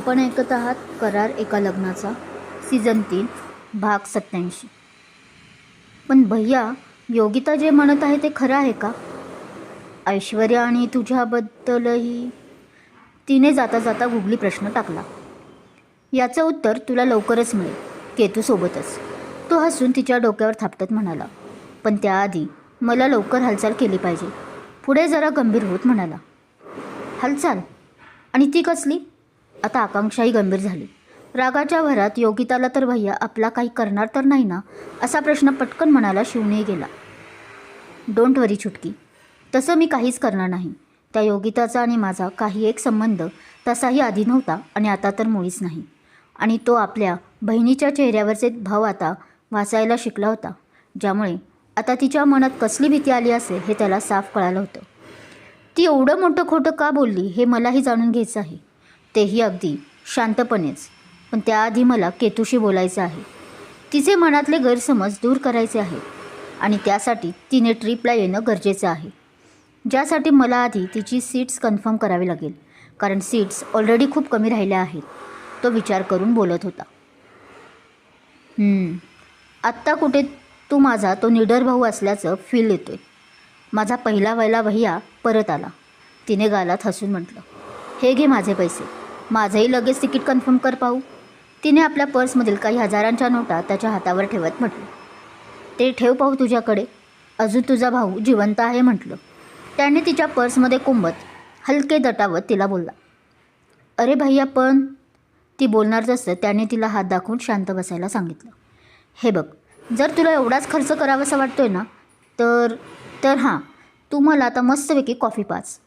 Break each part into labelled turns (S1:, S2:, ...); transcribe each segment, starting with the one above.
S1: आपण ऐकत आहात करार एका लग्नाचा सीझन तीन भाग सत्याऐंशी पण भैया योगिता जे म्हणत आहे ते खरं आहे का? ऐश्वर्या आणि तुझ्याबद्दलही तिने जाता जाता गुगली प्रश्न टाकला. याचं उत्तर तुला लवकरच मिळेल. केतूसोबतच तो हसून तिच्या डोक्यावर थापटत म्हणाला. पण त्याआधी मला लवकर हालचाल केली पाहिजे. पुढे जरा गंभीर होत म्हणाला. हालचाल? आणि ती कसली? आता आकांक्षाही गंभीर झाली. रागाच्या भरात योगिताला तर भैया आपला काही करणार तर नाही ना? असा प्रश्न पटकन मनाला शिवणे गेला. डोंट वरी छुटकी. तसं मी काहीच करणार नाही. त्या योगिताचा आणि माझा काही एक संबंध तसाही आधी नव्हता आणि आता तर मुळीच नाही. आणि तो आपल्या बहिणीच्या चेहऱ्यावरचे भाव आता वाचायला शिकला होता ज्यामुळे आता तिच्या मनात कसली भीती आली असेल हे त्याला साफ कळालं होतं. ती एवढं मोठं खोटं का बोलली हे मलाही जाणून घ्यायचं आहे. तेही अगदी शांतपणेच. पण त्याआधी मला केतूशी बोलायचं आहे. तिचे मनातले गैरसमज दूर करायचे आहे आणि त्यासाठी तिने ट्रीपला येणं गरजेचं आहे. ज्यासाठी मला आधी तिची सीट्स कन्फर्म करावी लागेल कारण सीट्स ऑलरेडी खूप कमी राहिल्या आहेत तो विचार करून बोलत होता. आत्ता कुठे तू माझा तो निडर भाऊ असल्याचं फील येतोय. माझा पहिला वयला भैया परत आला. तिने गालात हसून म्हटलं हे घे माझे पैसे. माझंही लगेच तिकीट कन्फर्म कर पाहू. तिने आपल्या पर्समधील काही हजारांच्या नोटा त्याच्या हातावर ठेवत म्हटलं. ते ठेव पाहू तुझ्याकडे. अजून तुझा भाऊ जिवंत आहे म्हटलं. त्याने तिच्या पर्समध्ये कुंबत हलके दटावत तिला बोलला. अरे भैया पण ती बोलणार जसं त्याने तिला हात दाखवून शांत बसायला सांगितलं. हे बघ जर तुला एवढाच खर्च करावासा वाटतोय ना तर तर हां तू मला आता मस्तपैकी कॉफी पाच.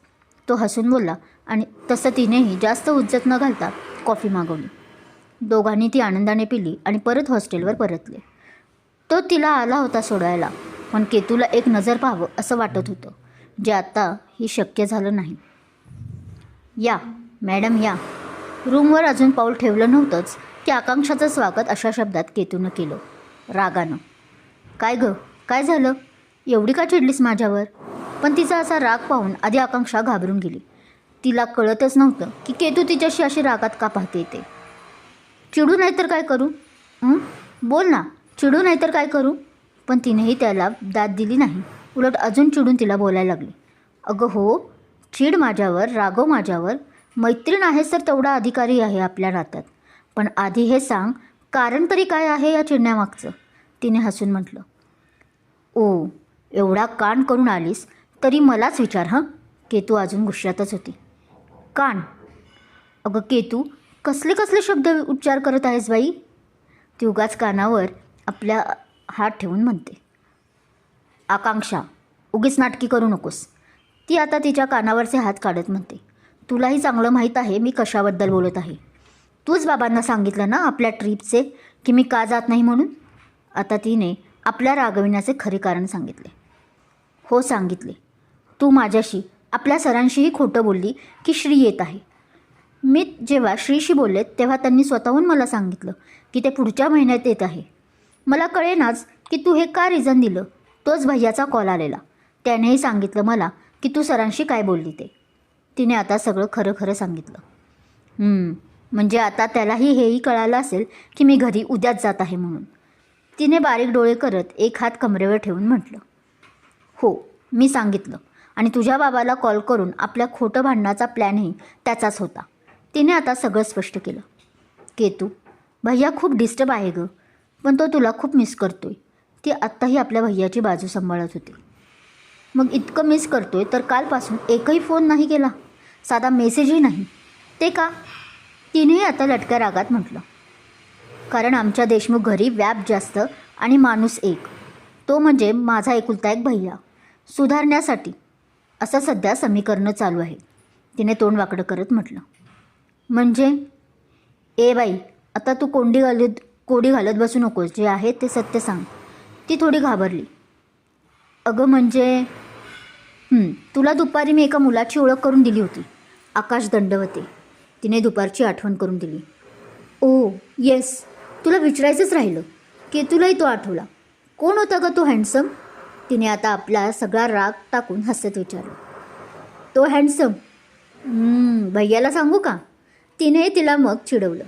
S1: तो हसून बोलला. आणि तसं तिनेही जास्त उज्जत न घालता कॉफी मागवली. दोघांनी ती आनंदाने पिली आणि परत हॉस्टेलवर परतले. तो तिला आला होता सोडायला पण केतूला एक नजर पाहावं असं वाटत होतं जे आता हे शक्य झालं नाही. या मॅडम या. रूमवर अजून पाऊल ठेवलं नव्हतंच की आकांक्षाचं स्वागत अशा शब्दात केतूनं केलं. रागानं. काय गं? काय झालं? एवढी का चिडलीस माझ्यावर? पण तिचा असा राग पाहून आधी आकांक्षा घाबरून गेली. तिला कळतच नव्हतं की केतू तिच्याशी अशी रागात का पाहते ते. चिडू नाही तर काय करू? बोल ना. चिडू नाही तर काय करू? पण तिनेही त्याला दाद दिली नाही. उलट अजून चिडून तिला बोलायला लागली. अगं हो चिड माझ्यावर रागव माझ्यावर. मैत्रीण आहेस तर तेवढा अधिकारी आहे आपल्या नात्यात. पण आधी हे सांग कारण तरी काय आहे या चिडण्यामागचं? तिने हसून म्हटलं. ओ एवढा कान करून आलीस तरी मलाच विचार हां? केतू अजून गुश्यातच होती. कान. अगं केतू कसले कसले शब्द उच्चार करत आहेस बाई? ती उगाच कानावर आपल्या हात ठेवून म्हणते. आकांक्षा उगीच नाटकी करू नकोस. ती आता तिच्या कानावरचे हात काढत म्हणते. तुलाही चांगलं माहीत आहे मी कशाबद्दल बोलत आहे. तूच बाबांना सांगितलं ना आपल्या ट्रीपचे की मी का जात नाही म्हणून? आता तिने आपल्या रागविण्याचे खरे कारण सांगितले. हो सांगितले. तू माझ्याशी आपल्या सरांशीही खोटं बोलली की श्री येत आहे. मी जेव्हा श्रीशी बोलले तेव्हा त्यांनी स्वतःहून मला सांगितलं की ते पुढच्या महिन्यात येत आहे. मला कळेनाच की तू हे का रिझन दिलं? तोच भैयाचा कॉल आलेला. त्यानेही सांगितलं मला की तू सरांशी काय बोलली ते. तिने आता सगळं खरं खरं सांगितलं. म्हणजे आता त्यालाही हेही कळालं असेल की मी घरी उद्याच जात आहे म्हणून. तिने बारीक डोळे करत एक हात कमरेवर ठेवून म्हटलं. हो मी सांगितलं. आणि तुझ्या बाबाला कॉल करून आपल्या खोटं भांडणाचा प्लॅनही त्याचाच होता. तिने आता सगळं स्पष्ट केलं. केतू भैया खूप डिस्टर्ब आहे गं पण तो तुला खूप मिस करतोय. ती आत्ताही आपल्या भैयाची बाजू सांभाळत होती. मग इतकं मिस करतोय तर कालपासून एकही फोन नाही केला? साधा मेसेजही नाही. ते का? तिनेही आता लटक्या रागात म्हटलं. कारण आमच्या देशमुख घरी व्याप जास्त आणि माणूस एक. तो म्हणजे माझा एकुलता एक भैया. सुधारण्यासाठी असं सध्या समीकरणं चालू आहे. तिने तोंड वाकडं करत म्हटलं. म्हणजे? ए बाई आता तू कोंडी घालत कोडी घालत बसू नकोस. जे आहे ते सत्य सांग. ती थोडी घाबरली. अगं म्हणजे? तुला दुपारी मी एका मुलाची ओळख करून दिली होती. आकाश दंडवते. तिने दुपारची आठवण करून दिली. Oh yes. तुला विचारायचंच राहिलं की तुलाही तो आठवला. कोण होता का तो हँडसम? तिने आता आपला सगळा राग टाकून हसत विचारलं. तो हँडसम भैयाला सांगू का? तिने तिला मग चिडवलं.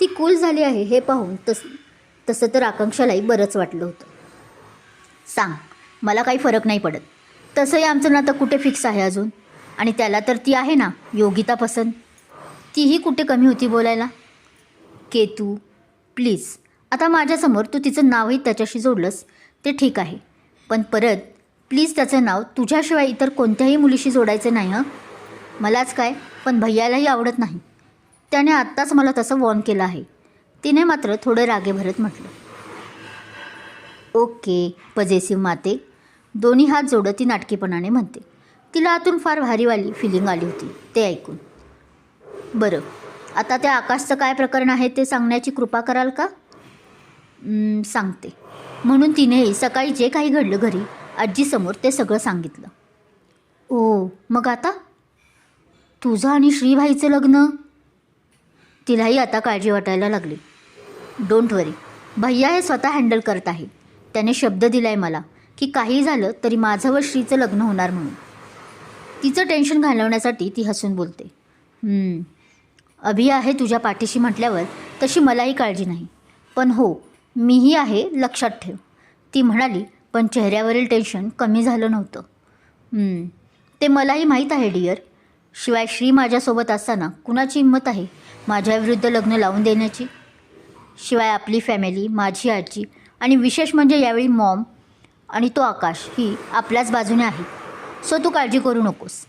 S1: ती कूल झाली आहे हे पाहून तस तसं तर आकांक्षालाही बरंच वाटलं होतं. सांग मला काही फरक नाही पडत. तसंही आमचं नातं कुठे फिक्स आहे अजून? आणि त्याला तर ती आहे ना योगिता पसंत? तीही कुठे कमी होती बोलायला? केतू प्लीज. आता माझ्यासमोर तू तिचं नावही त्याच्याशी जोडलंस ते ठीक आहे. पण परत प्लीज त्याचं नाव तुझ्याशिवाय इतर कोणत्याही मुलीशी जोडायचं नाही हं? मलाच काय पण भैयालाही आवडत नाही. त्याने आत्ताच मला तसं वॉर्न केलं आहे. तिने मात्र थोडं रागे भरत म्हटलं. ओके पजेसिव माते. दोन्ही हात जोडत ती नाटकीपणाने म्हणते. तिला आतून फार भारीवाली फिलिंग आली होती ते ऐकून. बरं आता त्या आकाशचं काय प्रकरण आहे ते सांगण्याची कृपा कराल का? सांगते. म्हणून तिने सकाळी जे काही घडलं घरी आजीसमोर ते सगळं सांगितलं. ओ मग आता? तुझं आणि श्रीभाईचं लग्न? तिलाही आता काळजी वाटायला लागली. डोंट वरी भैया हे स्वतः हँडल करत आहे. त्याने शब्द दिलाय मला की काही झालं तरी माझं व श्रीचं लग्न होणार म्हणून. तिचं टेन्शन घालवण्यासाठी ती हसून बोलते. अभि आहे तुझ्या पाठीशी म्हटल्यावर तशी मलाही काळजी नाही. पण हो मीही आहे लक्षात ठेव. ती म्हणाली पण चेहऱ्यावरील टेन्शन कमी झालं नव्हतं. ते मलाही माहीत आहे डिअर शिवाय श्री माझ्यासोबत असताना कुणाची हिंमत आहे माझ्याविरुद्ध लग्न लावून देण्याची? शिवाय आपली फॅमिली माझी आजी आणि विशेष म्हणजे यावेळी मॉम आणि तो आकाश ही आपल्याच बाजूने आहे. सो तू काळजी करू नकोस.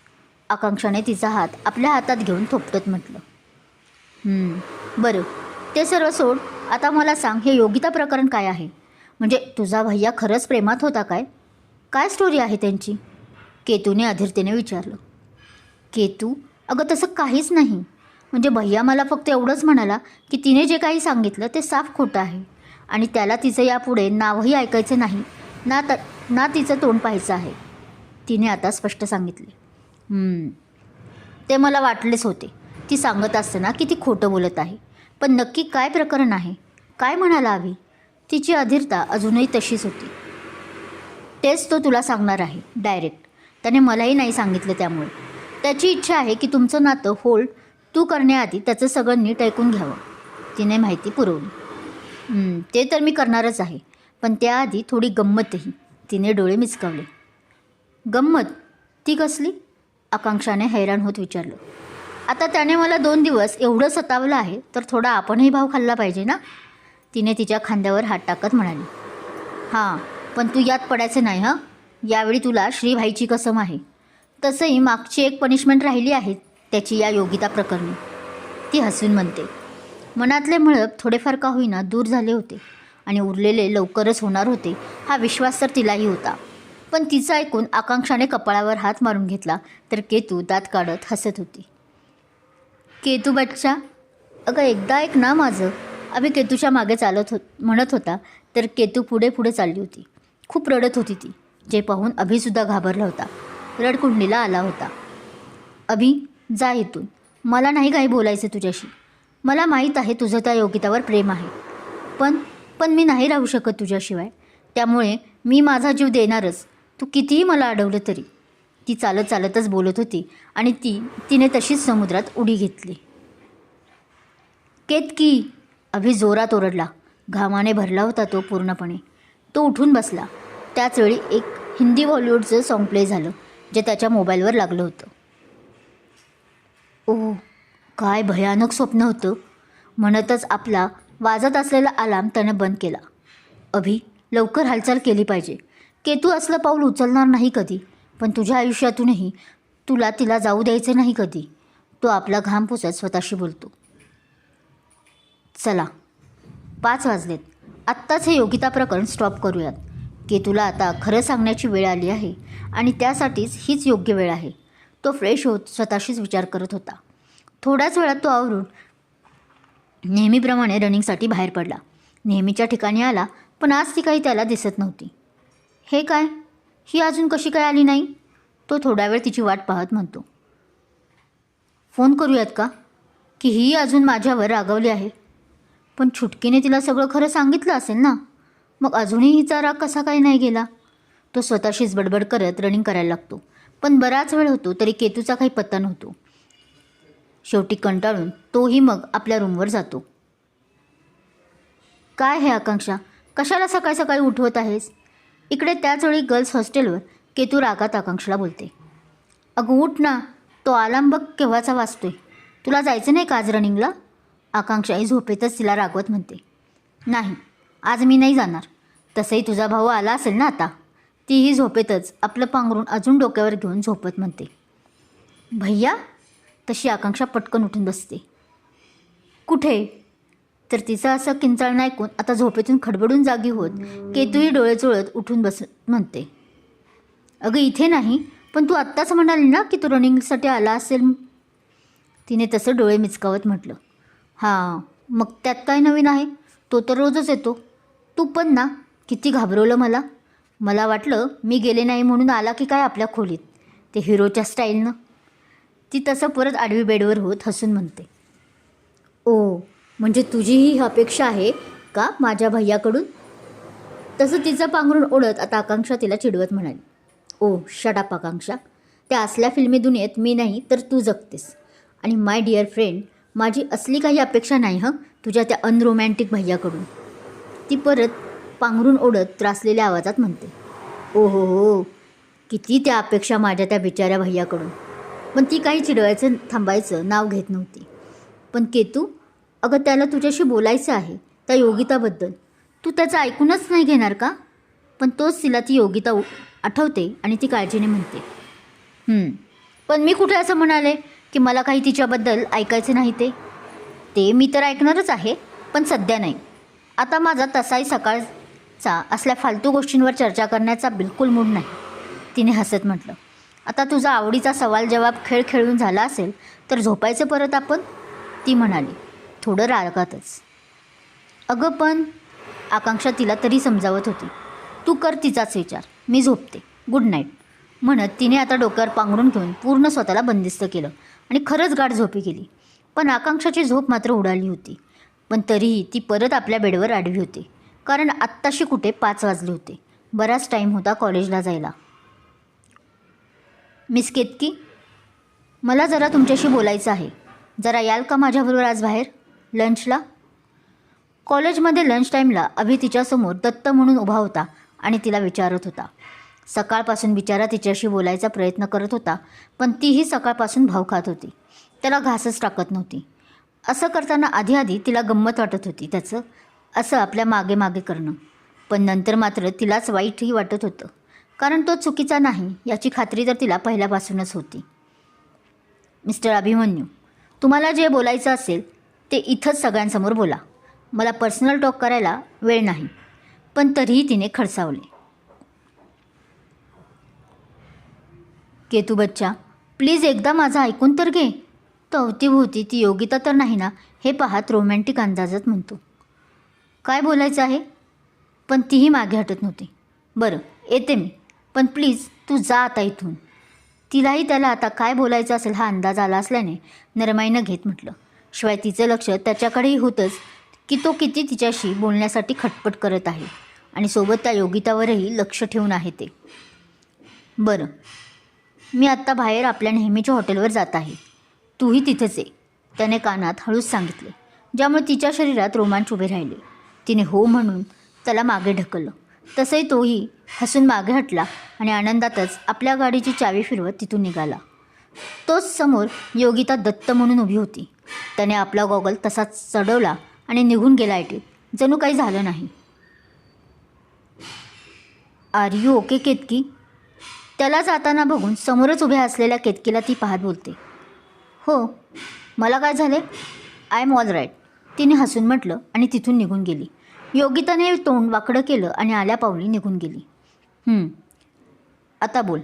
S1: आकांक्षाने तिचा हात आपल्या हातात घेऊन थोपटत म्हटलं. बरं. ते सर्व सोड. आता मला सांग हे योगिता प्रकरण काय आहे? म्हणजे तुझा भैया खरंच प्रेमात होता काय? काय स्टोरी आहे त्यांची? केतूने अधीरतेने विचारलं. केतू? अगं तसं काहीच नाही. म्हणजे भैया मला फक्त एवढंच म्हणाला की तिने जे काही सांगितलं ते साफ खोटं आहे. आणि त्याला तिचं यापुढे नावही ऐकायचं नाही. ना त ना तिचं तोंड पाहायचं आहे. तिने आता स्पष्ट सांगितले. ते मला वाटलेच होते. ती सांगत असताना की ती खोटं बोलत आहे. पण नक्की काय प्रकरण आहे? काय म्हणाला हवी तिची अधीरता अजूनही तशीच होती. तेच तो तुला सांगणार आहे डायरेक्ट. त्याने मलाही नाही सांगितलं त्यामुळे. त्याची इच्छा आहे की तुमचं नातं होल्ड तू करण्याआधी त्याचं सगळं नीट ऐकून घ्यावं. तिने माहिती पुरवली. ते तर मी करणारच आहे पण त्याआधी थोडी गंमतही. तिने डोळे मिचकावले गंमत? ती कसली? आकांक्षाने हैराण होत विचारलं. आता त्याने मला दोन दिवस एवढं सतावलं आहे तर थोडा आपणही भाव खाल्ला पाहिजे ना? तिने तिच्या खांद्यावर हात टाकत म्हणाली. हां पण तू यात पडायचं नाही हां? यावेळी तुला श्रीभाईची कसम आहे. तसंही मागची एक पनिशमेंट राहिली आहे त्याची या योगिता प्रकरणी. ती हसून म्हणते मनातले मळप थोडेफार का होईना दूर झाले होते आणि उरलेले लवकरच होणार होते हा विश्वास तर तिलाही होता. पण तिचं ऐकून आकांक्षाने कपाळावर हात मारून घेतला तर केतू दात काढत हसत होती. केतू बच्चा? अगं एकदा एक ना माझं. आम्ही केतूच्या मागे चालत हो म्हणत होता तर केतू पुढे पुढे चालली होती. खूप रडत होती ती जे पाहून अभिसुद्धा घाबरला होता. रडकुंडीला आला होता. अभि जा इथून. मला नाही काही बोलायचं तुझ्याशी. मला माहीत आहे तुझं त्या योगितावर प्रेम आहे. पण पण मी नाही राहू शकत तुझ्याशिवाय. त्यामुळे मी माझा जीव देणारच. तू कितीही मला अडवलं तरी. ती चालत चालतच बोलत होती आणि ती तिने तशीच समुद्रात उडी घेतली. केतकी? अभि जोरात ओरडला. घामाने भरला होता तो पूर्णपणे. तो उठून बसला. त्याचवेळी एक हिंदी बॉलिवूडचं सॉन्ग प्ले झालं जे त्याच्या मोबाईलवर लागलं होतं. ओह काय भयानक स्वप्न होतं. म्हणतच आपला वाजत असलेला अलार्म त्यानं बंद केला. अभि लवकर हालचाल केली पाहिजे. केतू असलं पाऊल उचलणार नाही कधी. पण तुझ्या आयुष्यातूनही तुला तिला जाऊ द्यायचं नाही कधी. तो आपला घाम पुसत स्वतःशी बोलतो. चला. पाच वाजलेत. आत्ताच हे योगिता प्रकरण स्टॉप करूयात. केतूला आता खरं सांगण्याची वेळ आली आहे आणि त्यासाठीच हीच योग्य वेळ आहे. तो फ्रेश होत स्वतःशीच विचार करत होता. थोड्याच वेळात तो आवरून नेहमीप्रमाणे रनिंगसाठी बाहेर पडला. नेहमीच्या ठिकाणी आला पण आज ती काही त्याला दिसत नव्हती. हे काय? ही अजून कशी काय आली नाही? तो थोडा वेळ तिची वाट पाहत म्हणतो. फोन करूयात का? की ही अजून माझ्यावर रागवली आहे. पण छुटकीने तिला सगळं खरं सांगितलं असेल ना? मग अजूनही हिचा राग कसा काही नाही गेला? तो स्वतःशीच बडबड करत रनिंग करायला लागतो. पण बराच वेळ होतो तरी केतूचा काही पत्ता नव्हतो. शेवटी कंटाळून तोही मग आपल्या रूमवर जातो. काय हे आकांक्षा? कशाला सकाळी सकाळी उठवत आहेस? इकडे त्याचवेळी गर्ल्स हॉस्टेलवर केतू रागात आकांक्षाला बोलते. अगं उठ ना. तो आलाम बघ केव्हाचा वाचतोय? तुला जायचं नाही का आज रनिंगला आकांक्षाही झोपेतच तिला रागवत म्हणते. नाही आज मी नाही जाणार. तसंही तुझा भाऊ आला असेल ना आता तीही झोपेतच आपलं पांघरून अजून डोक्यावर घेऊन झोपत म्हणते. भैया तशी आकांक्षा पटकन उठून बसते. कुठे? तर तिचं असं किंचाळणं ऐकून आता झोपेतून खडबडून जागी होत केतूही डोळे चोळत उठून बस म्हणते. अगं इथे नाही पण तू आत्ताच म्हणाली ना की तू रनिंगसाठी आला असेल. तिने तसं डोळे मिचकावत म्हटलं. हां मग त्यात काय नवीन आहे? तो तर रोजच येतो. तू पण ना किती घाबरवलं मला. मला वाटलं मी गेले नाही म्हणून आला की काय आपल्या खोलीत. ते हिरोच्या स्टाईलनं ती तसं परत आडवी बेडवर होत हसून म्हणते. ओ म्हणजे तुझी ही अपेक्षा आहे का माझ्या भैयाकडून? तसं तिचं पांघरून ओढत आता आकांक्षा तिला चिडवत म्हणाली. ओ शडाप आकांक्षा. त्या असल्या फिल्मी दुनियेत मी नाही तर तू जगतेस. आणि माय डिअर फ्रेंड माझी असली काही अपेक्षा नाही हं? तुझ्या त्या अनरोमॅन्टिक भैयाकडून. ती परत पांघरून ओढत त्रासलेल्या आवाजात म्हणते. ओ हो. हो किती त्या अपेक्षा माझ्या त्या बिचाऱ्या भैयाकडून. पण ती काही चिडवायचं थांबायचं नाव घेत नव्हती. पण केतू अगं त्याला तुझ्याशी बोलायचं आहे त्या योगिताबद्दल. तू त्याचं ऐकूनच नाही घेणार का? पण तोच तिला ती योगिता उ- आठवते आणि ती काळजीने म्हणते. पण मी कुठे असं म्हणाले? की मला काही तिच्याबद्दल ऐकायचं नाही ते. ते मी तर ऐकणारच आहे पण सध्या नाही. आता माझा तसाही सकाळचा असल्या फालतू गोष्टींवर चर्चा करण्याचा बिलकुल मूड नाही तिने हसत म्हटलं. आता तुझा आवडीचा सवाल जवाब खेळ खेळून झाला असेल तर झोपायचं परत आपण? ती म्हणाली थोडं रागातच. अगं पण आकांक्षा तिला तरी समजावत होती. तू कर तिचाच विचार मी झोपते. Good night. म्हणत तिने आता डोक्यावर पांघरून घेऊन पूर्ण स्वतःला बंदिस्त केलं आणि खरंच गाठ झोपी गेली. पण आकांक्षाची झोप मात्र उडाली होती. पण तरीही ती परत आपल्या बेडवर आडवी होती. कारण आत्ताशी कुठे पाच वाजले होते. बराच टाईम होता कॉलेजला जायला. मिस केतकी मला जरा तुमच्याशी बोलायचं आहे. जरा याल का माझ्याबरोबर आज बाहेर? लंचला? कॉलेजमध्ये लंच टाईमला अभि तिच्यासमोर दत्त म्हणून उभा होता आणि तिला विचारत होता. सकाळपासून बिचारा तिच्याशी बोलायचा प्रयत्न करत होता पण तीही सकाळपासून भाव खात होती. त्याला घासच टाकत नव्हती. असं करताना आधी आधी तिला गंमत वाटत होती त्याचं असं आपल्या मागे मागे करणं. पण नंतर मात्र तिलाच वाईटही वाटत होतं. कारण तो चुकीचा नाही याची खात्री तर तिला पहिल्यापासूनच होती. मिस्टर अभिमन्यू तुम्हाला जे बोलायचं असेल ते इथंच सगळ्यांसमोर बोला. मला पर्सनल टॉक करायला वेळ नाही. पण तरीही तिने खडसावले. केतू बच्चा. प्लीज एकदा माझं ऐकून तर घे. तवतीभोवती अवतीभोवती ती योगिता तर नाही ना हे पाहत रोमॅन्टिक अंदाजात म्हणतो. काय बोलायचं आहे? पण तीही मागे हटत नव्हती. बरं येते मी. पण प्लीज तू जा आता इथून. तिलाही त्याला आता काय बोलायचं असेल हा अंदाज आला असल्याने नरमाईनं घेत म्हटलं. शिवाय तिचं लक्ष त्याच्याकडेही होतंच की तो किती तिच्याशी बोलण्यासाठी खटपट करत आहे आणि सोबत त्या योगितावरही लक्ष ठेवून आहे ते. बरं मी आत्ता बाहेर आपल्या नेहमीच्या हॉटेलवर जात आहे. तूही तिथेच ये त्याने कानात हळूच सांगितले. ज्यामुळे तिच्या शरीरात रोमांच उभे राहिले. तिने हो म्हणून त्याला मागे ढकललं. तसंही तोही हसून मागे हटला आणि आनंदातच आपल्या गाडीची चावी फिरवत तिथून निघाला. तोच समोर योगिता दत्त म्हणून उभी होती. त्याने आपला गॉगल तसाच चढवला आणि निघून गेला ऐटीत जणू काही झालं नाही. Are you okay Ketaki? त्याला जाताना बघून समोरच उभ्या असलेल्या केतकीला ती पाहत बोलते. हो मला काय झाले? आय एम ऑल राईट तिने हसून म्हटलं आणि तिथून निघून गेली. योगिताने तोंड वाकडं केलं आणि आल्या पावली निघून गेली. आता बोल.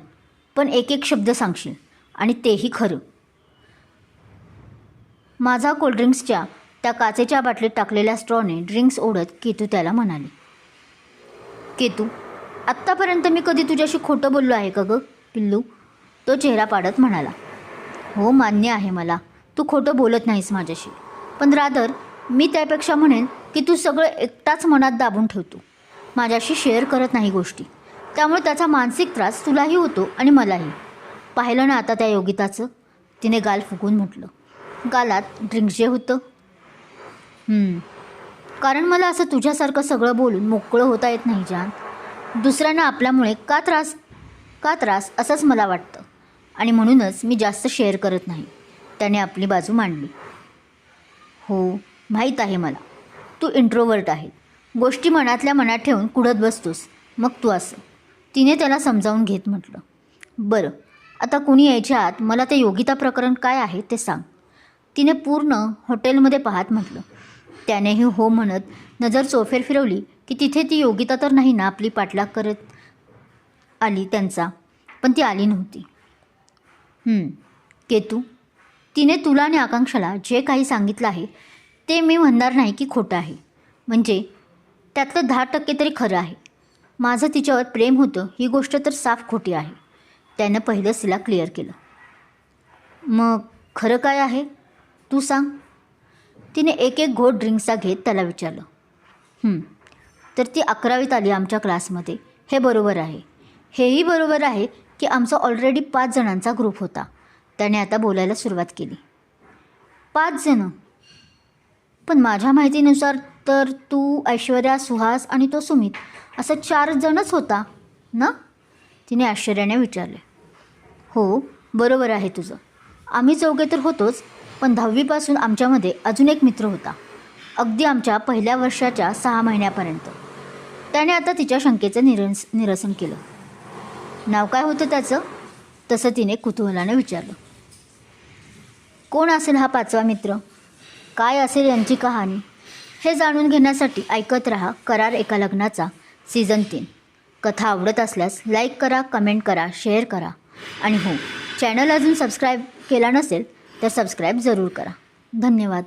S1: पण एक एक शब्द सांगशील आणि तेही खरं. माझा कोल्ड्रिंक्सच्या त्या काचेच्या बाटलीत टाकलेल्या स्ट्रॉने ड्रिंक्स ओढत केतू त्याला म्हणाले. केतू आत्तापर्यंत मी कधी तुझ्याशी खोटं बोललो आहे का गं पिल्लू? तो चेहरा पाडत म्हणाला. हो मान्य आहे मला. तू खोटं बोलत नाहीस माझ्याशी. पण रादर मी त्यापेक्षा म्हणेन की तू सगळं एकटाच मनात दाबून ठेवतो. माझ्याशी शेअर करत नाही गोष्टी. त्यामुळे त्याचा मानसिक त्रास तुलाही होतो आणि मलाही. पाहिलं ना आता त्या योगिताचं? तिने गाल फुगून म्हटलं. गालात ड्रिंक जे होतं. कारण मला असं तुझ्यासारखं सगळं बोलून मोकळं होता येत नाही जान. दुसऱ्यांना आपल्यामुळे का त्रास का त्रास असंच मला वाटतं. आणि म्हणूनच मी जास्त शेअर करत नाही. त्याने आपली बाजू मांडली. हो माहीत आहे मला. तू इंट्रोवर्ट आहे. गोष्टी मनातल्या मनात ठेवून कुडत बसतोस. मग तू असं. तिने त्याला समजावून घेत म्हटलं. बरं आता कुणी यायच्या आत मला ते योगिता प्रकरण काय आहे ते सांग. तिने पूर्ण हॉटेलमध्ये पाहत म्हटलं. त्यानेही हो म्हणत नजर चोफेर फिरवली. की तिथे ती योगिता तर नाही ना आपली पाठलाग करत आली त्यांचा. पण ती आली नव्हती. केतू तिने तुला आणि आकांक्षाला जे काही सांगितलं आहे ते मी म्हणणार नाही की खोटं आहे. म्हणजे त्यातलं दहा टक्के तरी खरं आहे. माझं तिच्यावर प्रेम होतं ही गोष्ट तर साफ खोटी आहे. त्यानं पहिलंच तिला क्लिअर केलं. मग खरं काय आहे? तू सांग. तिने एक एक घोट ड्रिंक्सचा घेत त्याला विचारलं. तर ती अकरावीत आली आमच्या क्लासमध्ये. हे बरोबर आहे. हेही बरोबर आहे की आमचा ऑलरेडी पाच जणांचा ग्रुप होता. त्याने आता बोलायला सुरुवात केली. पाच जणं. पण माझ्या माहितीनुसार तर तू ऐश्वर्या सुहास आणि तो सुमित असं चार जणच होता ना? तिने आश्चर्याने विचारले. हो बरोबर आहे तुझं. आम्ही चौघे तर होतोच पण दहावीपासून आमच्यामध्ये अजून एक मित्र होता. अगदी आमच्या पहिल्या वर्षाच्या सहा महिन्यापर्यंत. त्याने आता तिच्या शंकेचं निरस निरसन केलं. नाव काय होतं त्याचं? तसं तिने कुतूहलाने विचारलं. कोण असेल हा पाचवा मित्र? काय असेल यांची कहाणी? हे जाणून घेण्यासाठी ऐकत रहा करार एका लग्नाचा सीझन तीन. कथा आवडत असल्यास लाईक करा कमेंट करा शेअर करा. आणि हो चॅनल अजून सबस्क्राईब केला नसेल तर सबस्क्राईब जरूर करा. धन्यवाद.